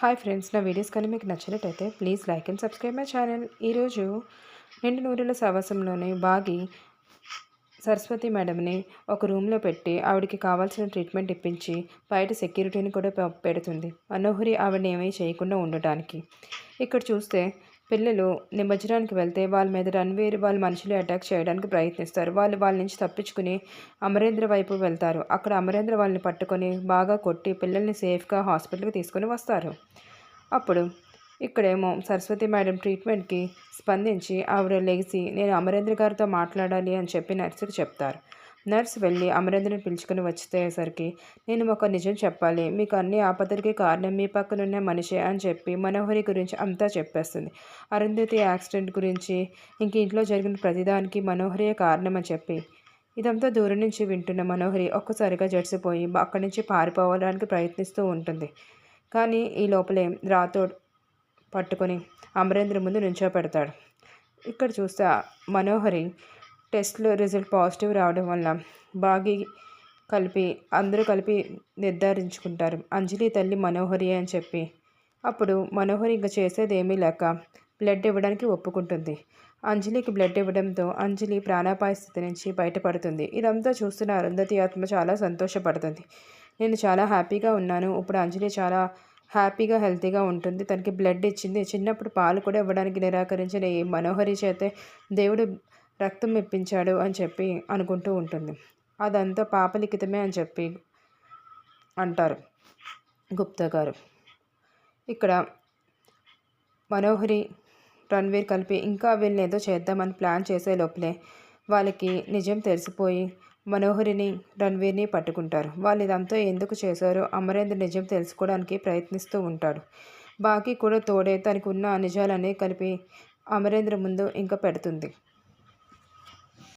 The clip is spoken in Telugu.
హాయ్ ఫ్రెండ్స్ నా వీడియోస్ కానీ మీకు నచ్చినట్టయితే please like and subscribe my channel ఈరోజు నిండు నూరుల సవాసంలోనే బాగి సరస్వతి మేడంని ఒక రూమ్లో పెట్టి ఆవిడకి కావాల్సిన ట్రీట్మెంట్ ఇప్పించి బయట సెక్యూరిటీని కూడా పెడుతుంది. మనోహరి ఆవిడని ఏమీ చేయకుండా ఉండటానికి. ఇక్కడ చూస్తే పిల్లలు నిమజ్జనానికి వెళ్తే వాళ్ళ మీద రణ్వీర్ వాళ్ళ మనుషులు అటాక్ చేయడానికి ప్రయత్నిస్తారు. వాళ్ళు వాళ్ళ నుంచి తప్పించుకుని అమరేంద్ర వైపు వెళ్తారు. అక్కడ అమరేంద్ర వాళ్ళని పట్టుకొని బాగా కొట్టి పిల్లల్ని సేఫ్గా హాస్పిటల్కి తీసుకొని వస్తారు. అప్పుడు ఇక్కడేమో సరస్వతి మేడం ట్రీట్మెంట్కి స్పందించి ఆవిడ లేచి నేను అమరేంద్ర గారితో మాట్లాడాలి అని చెప్పి నర్సుకు చెప్తారు. నర్స్ వెళ్ళి అమరేంద్రని పిలుచుకుని వచ్చేసరికి నేను ఒక నిజం చెప్పాలి. మీకు అన్ని ఆపదలకి కారణం మీ పక్కనున్న మనిషే అని చెప్పి మనోహరి గురించి అంతా చెప్పేస్తుంది. అరుంధతి యాక్సిడెంట్ గురించి ఇంక ఇంట్లో జరిగిన ప్రతిదానికి మనోహరియే కారణం అని చెప్పి. ఇదంతా దూరం నుంచి వింటున్న మనోహరి ఒక్కసారిగా జడిసిపోయి అక్కడి నుంచి పారిపోవడానికి ప్రయత్నిస్తూ ఉంటుంది. కానీ ఈ లోపలే రాథోడ్ పట్టుకొని అమరేంద్ర ముందు నుంచోపెడతాడు. ఇక్కడ చూస్తే మనోహరి టెస్ట్లో రిజల్ట్ పాజిటివ్ రావడం వల్ల బాగి కలిపి అందరూ కలిపి నిర్ధారించుకుంటారు. అంజలి తల్లి మనోహరి అని చెప్పి. అప్పుడు మనోహరి ఇంకా చేసేది ఏమీ లేక బ్లడ్ ఇవ్వడానికి ఒప్పుకుంటుంది. అంజలికి బ్లడ్ ఇవ్వడంతో అంజలి ప్రాణాపాయ స్థితి నుంచి బయటపడుతుంది. ఇదంతా చూస్తున్న అరుంధతి ఆత్మ చాలా సంతోషపడుతుంది. నేను చాలా హ్యాపీగా ఉన్నాను. ఇప్పుడు అంజలి చాలా హ్యాపీగా హెల్తీగా ఉంటుంది. తనకి బ్లడ్ ఇచ్చింది. చిన్నప్పుడు పాలు కూడా ఇవ్వడానికి నిరాకరించిన ఈ మనోహరి చేతే దేవుడు రక్తం ఇప్పించాడు అని చెప్పి అనుకుంటూ ఉంటుంది. అదంతా పాపలిఖితమే అని చెప్పి అంటారు గుప్తా గారు. ఇక్కడ మనోహరి రణ్వీర్ కలిపి ఇంకా వీళ్ళని ఏదో చేద్దామని ప్లాన్ చేసే లోపలే వాళ్ళకి నిజం తెలిసిపోయి మనోహరిని రణ్వీర్ని పట్టుకుంటారు. వాళ్ళు ఇదంతా ఎందుకు చేశారో అమరేంద్ర నిజం తెలుసుకోవడానికి ప్రయత్నిస్తూ ఉంటాడు. బాకీ కూడా తోడే తనకున్న నిజాలన్నీ కలిపి అమరేంద్ర ముందు ఇంకా పెడుతుంది.